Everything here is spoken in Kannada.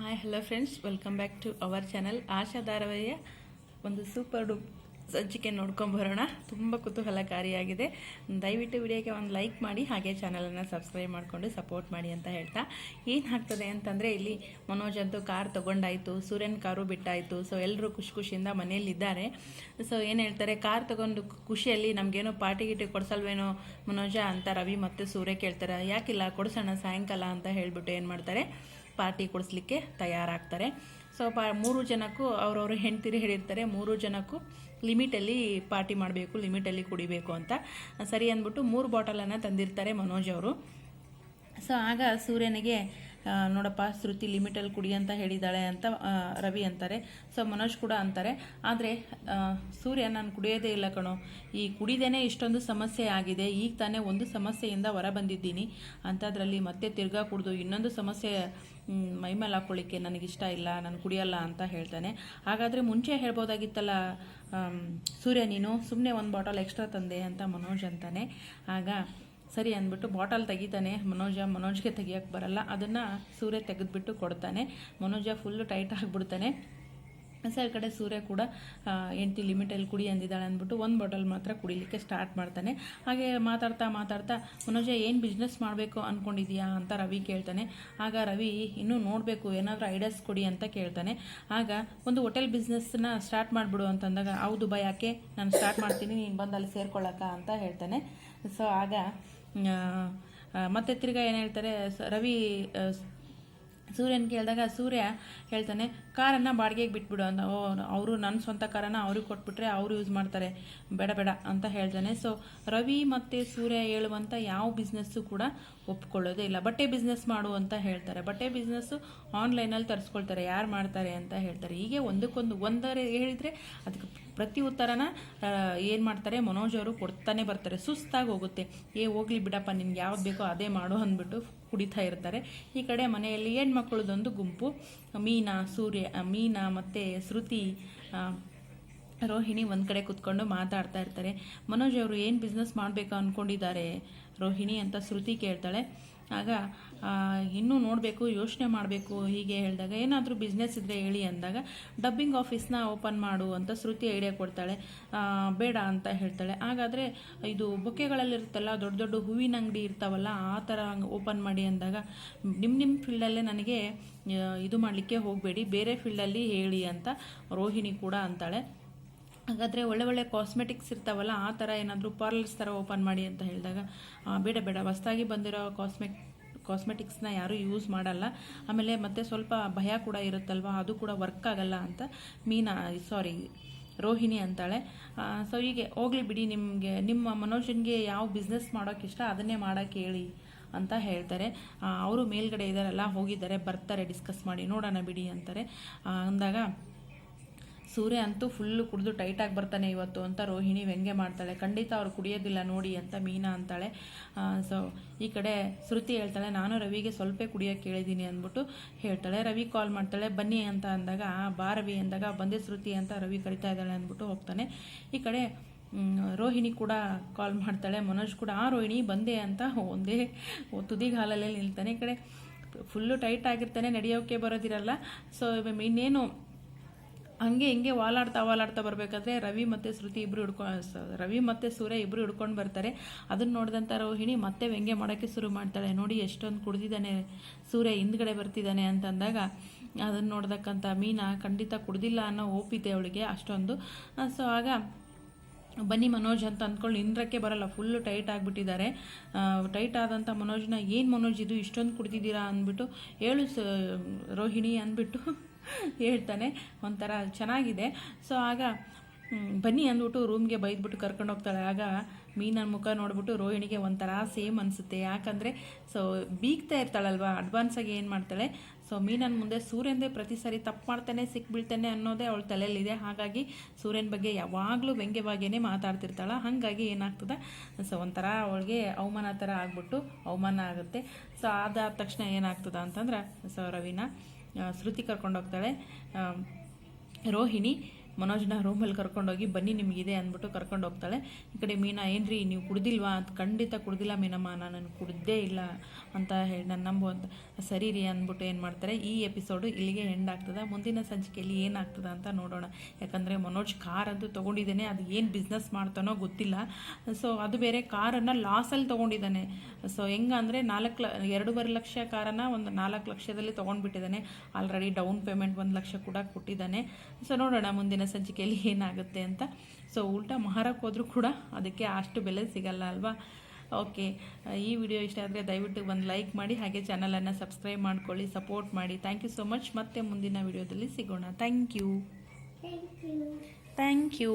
Hi hello friends welcome back to our channel Asha ಧಾರಾವಾಹಿಯ ಒಂದು ಸೂಪರ್ ಡು ಸಜ್ಜಿಕೆ ನೋಡ್ಕೊಂಬರೋಣ ತುಂಬ ಕುತೂಹಲಕಾರಿಯಾಗಿದೆ. ದಯವಿಟ್ಟು ವಿಡಿಯೋಗೆ ಒಂದು ಲೈಕ್ ಮಾಡಿ, ಹಾಗೆ ಚಾನಲನ್ನು ಸಬ್ಸ್ಕ್ರೈಬ್ ಮಾಡಿಕೊಂಡು ಸಪೋರ್ಟ್ ಮಾಡಿ ಅಂತ ಹೇಳ್ತಾ. ಏನು ಆಗ್ತದೆ ಅಂತಂದರೆ, ಇಲ್ಲಿ ಮನೋಜ್ ಅಂತೂ ಕಾರ್ ತೊಗೊಂಡಾಯಿತು, ಸೂರ್ಯನ ಕಾರು ಬಿಟ್ಟಾಯಿತು ಸೊ ಎಲ್ಲರೂ ಖುಷಿ ಖುಷಿಯಿಂದ ಮನೆಯಲ್ಲಿದ್ದಾರೆ. ಸೊ ಏನು ಹೇಳ್ತಾರೆ, ಕಾರ್ ತೊಗೊಂಡು ಖುಷಿಯಲ್ಲಿ ನಮಗೇನೋ ಪಾರ್ಟಿ ಗಿಟಿ ಕೊಡಿಸಲ್ವೇನೋ ಮನೋಜ ಅಂತ ರವಿ ಮತ್ತು ಸೂರ್ಯ ಕೇಳ್ತಾರೆ. ಯಾಕಿಲ್ಲ, ಕೊಡಿಸೋಣ ಸಾಯಂಕಾಲ ಅಂತ ಹೇಳಿಬಿಟ್ಟು ಏನು ಮಾಡ್ತಾರೆ ಪಾರ್ಟಿ ಕೊಡಿಸ್ಲಿಕ್ಕೆ ತಯಾರಾಗ್ತಾರೆ. ಸೊ ಪಾ, ಮೂರು ಜನಕ್ಕೂ ಅವ್ರವ್ರ ಹೆಂಡ್ತಿರಿ ಹೇಳಿರ್ತಾರೆ, ಮೂರು ಜನಕ್ಕೂ ಲಿಮಿಟಲ್ಲಿ ಪಾರ್ಟಿ ಮಾಡಬೇಕು, ಲಿಮಿಟಲ್ಲಿ ಕುಡಿಬೇಕು ಅಂತ. ಸರಿ ಅಂದ್ಬಿಟ್ಟು ಮೂರು ಬಾಟಲನ್ನು ತಂದಿರ್ತಾರೆ ಮನೋಜ್ ಅವರು. ಸೊ ಆಗ ಸೂರ್ಯನಿಗೆ ನೋಡಪ್ಪ, ಶ್ರುತಿ ಲಿಮಿಟಲ್ಲಿ ಕುಡಿ ಅಂತ ಹೇಳಿದ್ದಾಳೆ ಅಂತ ರವಿ ಅಂತಾರೆ. ಸೊ ಮನೋಜ್ ಕೂಡ ಅಂತಾರೆ. ಆದರೆ ಸೂರ್ಯ, ನಾನು ಕುಡಿಯೋದೇ ಇಲ್ಲ ಕಣೋ. ಈ ಕುಡಿದೇನೆ ಇಷ್ಟೊಂದು ಸಮಸ್ಯೆ ಆಗಿದೆ. ಈಗ ತಾನೇ ಒಂದು ಸಮಸ್ಯೆಯಿಂದ ಹೊರ ಬಂದಿದ್ದೀನಿ. ಅಂಥದ್ರಲ್ಲಿ ಮತ್ತೆ ತಿರ್ಗಾ ಕುಡಿದು ಇನ್ನೊಂದು ಸಮಸ್ಯೆ ಮ್, ಹಾಕ್ಕೊಳ್ಳಿಕ್ಕೆ ನನಗಿಷ್ಟ ಇಲ್ಲ ನಾನು ಕುಡಿಯಲ್ಲ ಅಂತ ಹೇಳ್ತಾನೆ. ಹಾಗಾದರೆ ಮುಂಚೆ ಹೇಳ್ಬೋದಾಗಿತ್ತಲ್ಲ ಸೂರ್ಯ ನೀನು ಸುಮ್ಮನೆ ಒಂದು ಬಾಟಲ್ ಎಕ್ಸ್ಟ್ರಾ ತಂದೆ ಅಂತ ಮನೋಜ್ ಅಂತಾನೆ. ಆಗ ಸರಿ ಅಂದ್ಬಿಟ್ಟು ಬಾಟಲ್ ತೆಗಿತಾನೆ ಮನೋಜ. ಮನೋಜ್ಗೆ ತೆಗಿಯೋಕ್ಕೆ ಬರಲ್ಲ ಅದನ್ನು ಸೂರ್ಯ ತೆಗೆದುಬಿಟ್ಟು ಕೊಡ್ತಾನೆ. ಮನೋಜ ಫುಲ್ಲು ಟೈಟ್ ಆಗಿಬಿಡ್ತಾನೆ ಸರ್ ಕಡೆ ಸೂರ್ಯ ಕೂಡ ಎಂಟಿ ಲಿಮಿಟಲ್ಲಿ ಕುಡಿ ಅಂದಿದ್ದಾಳೆ ಅಂದ್ಬಿಟ್ಟು ಒಂದು ಬಾಟಲ್ ಮಾತ್ರ ಕುಡಿಲಿಕ್ಕೆ ಸ್ಟಾರ್ಟ್ ಮಾಡ್ತಾನೆ. ಹಾಗೆ ಮಾತಾಡ್ತಾ ಮಾತಾಡ್ತಾ, ಮನೋಜ, ಏನು ಬಿಸ್ನೆಸ್ ಮಾಡಬೇಕು ಅಂದ್ಕೊಂಡಿದ್ಯಾ ಅಂತ ರವಿ ಕೇಳ್ತಾನೆ. ಆಗ ರವಿ, ಇನ್ನೂ ನೋಡಬೇಕು, ಏನಾದರೂ ಐಡಿಯಾಸ್ ಕೊಡಿ ಅಂತ ಕೇಳ್ತಾನೆ. ಆಗ ಒಂದು ಹೋಟೆಲ್ ಬಿಸ್ನೆಸ್ನ ಸ್ಟಾರ್ಟ್ ಮಾಡಿಬಿಡು ಅಂತಂದಾಗ, ಹೌದು ಭಯ ಯಾಕೆ? ನಾನು ಸ್ಟಾರ್ಟ್ ಮಾಡ್ತೀನಿ, ನೀನು ಬಂದು ಅಲ್ಲಿ ಸೇರ್ಕೊಳ್ಳಕ್ಕ ಅಂತ ಹೇಳ್ತಾನೆ. ಸೊ ಆಗ ಮತ್ತೆ ತಿರ್ಗಾ ಏನು ಹೇಳ್ತಾರೆ ರವಿ ಸೂರ್ಯನ ಕೇಳಿದಾಗ ಸೂರ್ಯ ಹೇಳ್ತಾನೆ, ಕಾರನ್ನು ಬಾಡಿಗೆಗೆ ಬಿಟ್ಬಿಡು ಅಂತ. ಓ, ಅವರು ನನ್ನ ಸ್ವಂತ ಕಾರನ್ನು ಅವ್ರಿಗೆ ಕೊಟ್ಬಿಟ್ರೆ ಅವರು ಯೂಸ್ ಮಾಡ್ತಾರೆ. ಬೇಡ ಬೇಡ ಅಂತ ಹೇಳ್ತಾನೆ. ಸೊ ರವಿ ಮತ್ತು ಸೂರ್ಯ ಹೇಳುವಂಥ ಯಾವ ಬಿಸ್ನೆಸ್ಸು ಕೂಡ ಒಪ್ಕೊಳ್ಳೋದೇ ಇಲ್ಲ. ಬಟ್ಟೆ ಬಿಸ್ನೆಸ್ ಮಾಡು ಅಂತ ಹೇಳ್ತಾರೆ. ಬಟ್ಟೆ ಬಿಸ್ನೆಸ್ಸು ಆನ್ಲೈನಲ್ಲಿ ತರಿಸ್ಕೊಳ್ತಾರೆ. ಯಾರು ಮಾಡ್ತಾರೆ ಅಂತ ಹೇಳ್ತಾರೆ. ಹೀಗೆ ಒಂದಕ್ಕೊಂದು ಒಂದರೆ ಹೇಳಿದರೆ ಅದಕ್ಕೆ ಪ್ರತಿ ಉತ್ತರನ ಏನು ಮಾಡ್ತಾರೆ, ಮನೋಜ್ ಅವರು ಕೊಡ್ತಾನೆ ಬರ್ತಾರೆ. ಸುಸ್ತಾಗಿ ಹೋಗುತ್ತೆ. ಏ, ಹೋಗ್ಲಿ ಬಿಡಪ್ಪ, ನಿನ್ಗೆ ಯಾವ್ದು ಬೇಕೋ ಅದೇ ಮಾಡು ಅಂದ್ಬಿಟ್ಟು ಕುಡಿತಾ ಇರ್ತಾರೆ. ಈ ಕಡೆ ಮನೆಯಲ್ಲಿ ಹೆಣ್ಮಕ್ಳದೊಂದು ಗುಂಪು. ಮೀನಾ, ಸೂರ್ಯ ಮೀನಾ ಮತ್ತು ಶ್ರುತಿ ರೋಹಿಣಿ ಒಂದು ಕಡೆ ಕುತ್ಕೊಂಡು ಮಾತಾಡ್ತಾ ಇರ್ತಾರೆ. ಮನೋಜ್ ಅವರು ಏನು ಬಿಸ್ನೆಸ್ ಮಾಡಬೇಕು ಅಂದ್ಕೊಂಡಿದ್ದಾರೆ ರೋಹಿಣಿ ಅಂತ ಶ್ರುತಿ ಕೇಳ್ತಾಳೆ. ಆಗ ಇನ್ನೂ ನೋಡಬೇಕು, ಯೋಚನೆ ಮಾಡಬೇಕು, ಹೀಗೆ ಹೇಳಿದಾಗ, ಏನಾದರೂ ಬಿಸ್ನೆಸ್ ಇದ್ದರೆ ಹೇಳಿ ಅಂದಾಗ ಡಬ್ಬಿಂಗ್ ಆಫೀಸ್ನ ಓಪನ್ ಮಾಡು ಅಂತ ಶ್ರುತಿ ಐಡಿಯಾ ಕೊಡ್ತಾಳೆ. ಬೇಡ ಅಂತ ಹೇಳ್ತಾಳೆ. ಹಾಗಾದರೆ ಇದು ಬೊಕ್ಕೆಗಳಲ್ಲಿರುತ್ತಲ್ಲ, ದೊಡ್ಡ ದೊಡ್ಡ ಹೂವಿನ ಅಂಗಡಿ ಇರ್ತಾವಲ್ಲ, ಆ ಥರ ಓಪನ್ ಮಾಡಿ ಅಂದಾಗ ನಿಮ್ಮ ನಿಮ್ಮ ಫೀಲ್ಡಲ್ಲೇ ನನಗೆ ಇದು ಮಾಡಲಿಕ್ಕೆ ಹೋಗಬೇಡಿ, ಬೇರೆ ಫೀಲ್ಡಲ್ಲಿ ಹೇಳಿ ಅಂತ ರೋಹಿಣಿ ಕೂಡ ಅಂತಾಳೆ. ಹಾಗಾದರೆ ಒಳ್ಳೆ ಒಳ್ಳೆ ಕಾಸ್ಮೆಟಿಕ್ಸ್ ಇರ್ತಾವಲ್ಲ, ಆ ಥರ ಏನಾದರೂ ಪಾರ್ಲರ್ಸ್ ಥರ ಓಪನ್ ಮಾಡಿ ಅಂತ ಹೇಳಿದಾಗ ಬೇಡ ಬೇಡ, ಹೊಸ್ದಾಗಿ ಬಂದಿರೋ ಕಾಸ್ಮೆಟ್ ಕಾಸ್ಮೆಟಿಕ್ಸ್ನ ಯಾರೂ ಯೂಸ್ ಮಾಡಲ್ಲ. ಆಮೇಲೆ ಮತ್ತೆ ಸ್ವಲ್ಪ ಭಯ ಕೂಡ ಇರುತ್ತಲ್ವ? ಅದು ಕೂಡ ವರ್ಕ್ ಆಗಲ್ಲ ಅಂತ ಮೀನಾ ಸಾರಿ ರೋಹಿಣಿ ಅಂತಾಳೆ. ಸೊ ಹೀಗೆ, ಹೋಗ್ಲಿ ಬಿಡಿ ನಿಮಗೆ, ನಿಮ್ಮ ಮನೋಜನ್ಗೆ ಯಾವ ಬಿಸ್ನೆಸ್ ಮಾಡೋಕೆ ಇಷ್ಟ ಅದನ್ನೇ ಮಾಡೋಕ್ಕೆ ಹೇಳಿ ಅಂತ ಹೇಳ್ತಾರೆ. ಅವರು ಮೇಲ್ಗಡೆ ಇದ್ದಾರಲ್ಲ ಹೋಗಿದ್ದಾರೆ, ಬರ್ತಾರೆ ಡಿಸ್ಕಸ್ ಮಾಡಿ, ನೋಡೋಣ ಬಿಡಿ ಅಂತಾರೆ. ಅಂದಾಗ ಸೂರ್ಯ ಅಂತೂ ಫುಲ್ಲು ಕುಡಿದು ಟೈಟಾಗಿ ಬರ್ತಾನೆ ಇವತ್ತು ಅಂತ ರೋಹಿಣಿ ವ್ಯಂಗ್ಯ ಮಾಡ್ತಾಳೆ. ಖಂಡಿತ ಅವ್ರು ಕುಡಿಯೋದಿಲ್ಲ ನೋಡಿ ಅಂತ ಮೀನಾ ಅಂತಾಳೆ. ಸೊ ಈ ಕಡೆ ಶ್ರುತಿ ಹೇಳ್ತಾಳೆ ನಾನು ರವಿಗೆ ಸ್ವಲ್ಪ ಕುಡಿಯೋಕೆ ಕೇಳಿದ್ದೀನಿ ಅಂದ್ಬಿಟ್ಟು ಹೇಳ್ತಾಳೆ. ರವಿ ಕಾಲ್ ಮಾಡ್ತಾಳೆ ಬನ್ನಿ ಅಂತ ಅಂದಾಗ "ಆ, ಬಾ ರವಿ ಅಂದಾಗ ಬಂದೆ ಶ್ರುತಿ ಅಂತ ರವಿ ಕರಿತಾ ಇದ್ದಾಳೆ ಅಂದ್ಬಿಟ್ಟು ಹೋಗ್ತಾನೆ. ಈ ಕಡೆ ರೋಹಿಣಿ ಕೂಡ ಕಾಲ್ ಮಾಡ್ತಾಳೆ ಮನೋಜ್ ಕೂಡ ಆ ರೋಹಿಣಿ ಬಂದೆ ಅಂತ ಒಂದೇ ತುದಿಗಾಲಲ್ಲೇ ನಿಲ್ತಾನೆ. ಈ ಕಡೆ ಫುಲ್ಲು ಟೈಟ್ ಆಗಿರ್ತಾನೆ ನಡೆಯೋಕ್ಕೆ ಬರೋದಿರಲ್ಲ. ಸೊ ಇನ್ನೇನು ಹಂಗೆ ಹಿಂಗೆ ವಾಲಾಡ್ತಾ ವಾಲಾಡ್ತಾ ಬರಬೇಕಾದ್ರೆ ರವಿ ಮತ್ತು ಶ್ರುತಿ ಇಬ್ಬರು ಹಿಡ್ಕೊಂಡು ರವಿ ಮತ್ತು ಸೂರ್ಯ ಇಬ್ಬರು ಹಿಡ್ಕೊಂಡು ಬರ್ತಾರೆ. ಅದನ್ನು ನೋಡಿದಂಥ ರೋಹಿಣಿ ಮತ್ತೆ ವ್ಯಂಗ್ಯ ಮಾಡೋಕ್ಕೆ ಶುರು ಮಾಡ್ತಾಳೆ. ನೋಡಿ ಎಷ್ಟೊಂದು ಕುಡ್ದಿದ್ದಾನೆ ಸೂರ್ಯ ಹಿಂದ್ಗಡೆ ಬರ್ತಿದ್ದಾನೆ ಅಂತಂದಾಗ ಅದನ್ನು ನೋಡ್ದಕ್ಕಂಥ ಮೀನಾ ಖಂಡಿತ ಕುಡ್ದಿಲ್ಲ ಅನ್ನೋ ಓಪಿದೆ ಅವಳಿಗೆ ಅಷ್ಟೊಂದು. ಸೊ ಆಗ ಬನ್ನಿ ಮನೋಜ್ ಅಂತ ಅಂದ್ಕೊಂಡು ನಿಂದ್ರಕ್ಕೆ ಬರಲ್ಲ. Full tight ಆಗಿಬಿಟ್ಟಿದ್ದಾರೆ. ಟೈಟ್ ಆದಂಥ ಮನೋಜ್ನ, ಏನು ಮನೋಜ್ ಇದು? ಇಷ್ಟೊಂದು ಕುಡ್ದಿದ್ದೀರಾ? ಅಂದ್ಬಿಟ್ಟು, ಹೇಳು ರೋಹಿಣಿ ಅಂದ್ಬಿಟ್ಟು. ಹೇಳ್ತಾನೆ. ಒಂಥರ ಚೆನ್ನಾಗಿದೆ. ಸೊ ಆಗ ಬನ್ನಿ ಅಂದ್ಬಿಟ್ಟು ರೂಮ್ಗೆ ಬೈದ್ಬಿಟ್ಟು ಕರ್ಕೊಂಡು ಹೋಗ್ತಾಳೆ. ಆಗ ಮೀನನ ಮುಖ ನೋಡ್ಬಿಟ್ಟು ರೋಹಿಣಿಗೆ ಒಂಥರ ಸೇಮ್ ಅನಿಸುತ್ತೆ. ಯಾಕಂದರೆ ಸೊ ಬೀಗ್ತಾ ಇರ್ತಾಳಲ್ವಾ? ಅಡ್ವಾನ್ಸಾಗಿ ಏನು ಮಾಡ್ತಾಳೆ? ಸೊ ಮೀನನ ಮುಂದೆ ಸೂರ್ಯಂದೇ ಪ್ರತಿ ಸಾರಿ ತಪ್ಪು ಮಾಡ್ತಾನೆ, ಸಿಕ್ಬಿಡ್ತಾನೆ ಅನ್ನೋದೇ ಅವಳ ತಲೆಯಲ್ಲಿದೆ. ಹಾಗಾಗಿ ಸೂರ್ಯನ ಬಗ್ಗೆ ಯಾವಾಗಲೂ ವ್ಯಂಗ್ಯವಾಗಿಯೇ ಮಾತಾಡ್ತಿರ್ತಾಳೆ. ಹಾಗಾಗಿ ಏನಾಗ್ತದೆ? ಸೊ ಒಂಥರ ಅವಳಿಗೆ ಅವಮಾನ ಥರ ಆಗ್ಬಿಟ್ಟು ಅವಮಾನ ಆಗುತ್ತೆ. ಸೊ ಅದಾದ ತಕ್ಷಣ ಏನಾಗ್ತದೆ ಅಂತಂದ್ರೆ ಸೊ ರವಿನ ಶ್ರುತಿ ಕರ್ಕೊಂಡೋಗ್ತಾಳೆ ರೋಹಿಣಿ. ಮನೋಜ್ನ ರೂಮಲ್ಲಿ ಕರ್ಕೊಂಡೋಗಿ, ಬನ್ನಿ, ನಿಮಗಿದೆ ಅಂದ್ಬಿಟ್ಟು ಕರ್ಕೊಂಡು ಹೋಗ್ತಾಳೆ. ಈ ಕಡೆ ಮೀನಾ, ಏನ್ರಿ, ನೀವು ಕುಡ್ದಿಲ್ವಾ? ಅಂತ, ಖಂಡಿತ ಕುಡ್ದಿಲ್ಲ ಮೀನಮ್ಮ, ನಾನು ಕುಡ್ದೇ ಇಲ್ಲ ಅಂತ ಹೇಳಿ, ನಾನು ನಂಬು ಸರಿ ರೀ ಅಂದ್ಬಿಟ್ಟು ಏನು ಮಾಡ್ತಾರೆ, ಈ ಎಪಿಸೋಡು ಇಲ್ಲಿಗೆ ಎಂಡ್ ಆಗ್ತದೆ. ಮುಂದಿನ ಸಂಚಿಕೆಯಲ್ಲಿ ಏನಾಗ್ತದೆ ಅಂತ ನೋಡೋಣ. ಯಾಕಂದರೆ ಮನೋಜ್ ಕಾರ್ ಅದು ತೊಗೊಂಡಿದ್ದಾನೆ, ಅದು ಏನು ಬಿಸ್ನೆಸ್ ಮಾಡ್ತಾನೋ ಗೊತ್ತಿಲ್ಲ. ಸೊ ಅದು ಬೇರೆ ಕಾರನ್ನು ಲಾಸಲ್ಲಿ ತೊಗೊಂಡಿದ್ದಾನೆ. ಸೊ ಹೆಂಗಂದರೆ ನಾಲ್ಕು ಲ, ಎರಡೂವರೆ ಲಕ್ಷ ಕಾರನ್ನು ಒಂದು ನಾಲ್ಕು ಲಕ್ಷದಲ್ಲಿ ತೊಗೊಂಡ್ಬಿಟ್ಟಿದ್ದಾನೆ. ಆಲ್ರೆಡಿ ಡೌನ್ ಪೇಮೆಂಟ್ ಒಂದು ಲಕ್ಷ ಕೂಡ ಕೊಟ್ಟಿದ್ದಾನೆ. ಸೊ ನೋಡೋಣ ಮುಂದಿನ ಸಂಚಿಕೆಯಲ್ಲಿ ಏನಾಗುತ್ತೆ ಅಂತ. ಸೊ ಉಲ್ಟಾ ಮಹಾರಕ್ಕೆ ಹೋದರೂ ಕೂಡ ಅದಕ್ಕೆ ಅಷ್ಟು ಬೆಲೆ ಸಿಗಲ್ಲ ಅಲ್ವಾ? ಓಕೆ ಈ ವಿಡಿಯೋ ಇಷ್ಟ ಆದರೆ ದಯವಿಟ್ಟು ಒಂದು ಲೈಕ್ ಮಾಡಿ ಹಾಗೆ ಚಾನಲನ್ನು ಸಬ್ಸ್ಕ್ರೈಬ್ ಮಾಡ್ಕೊಳ್ಳಿ ಸಪೋರ್ಟ್ ಮಾಡಿ. ಥ್ಯಾಂಕ್ ಯು ಸೊ ಮಚ್ ಮತ್ತೆ ಮುಂದಿನ ವಿಡಿಯೋದಲ್ಲಿ ಸಿಗೋಣ. Thank you. Thank you.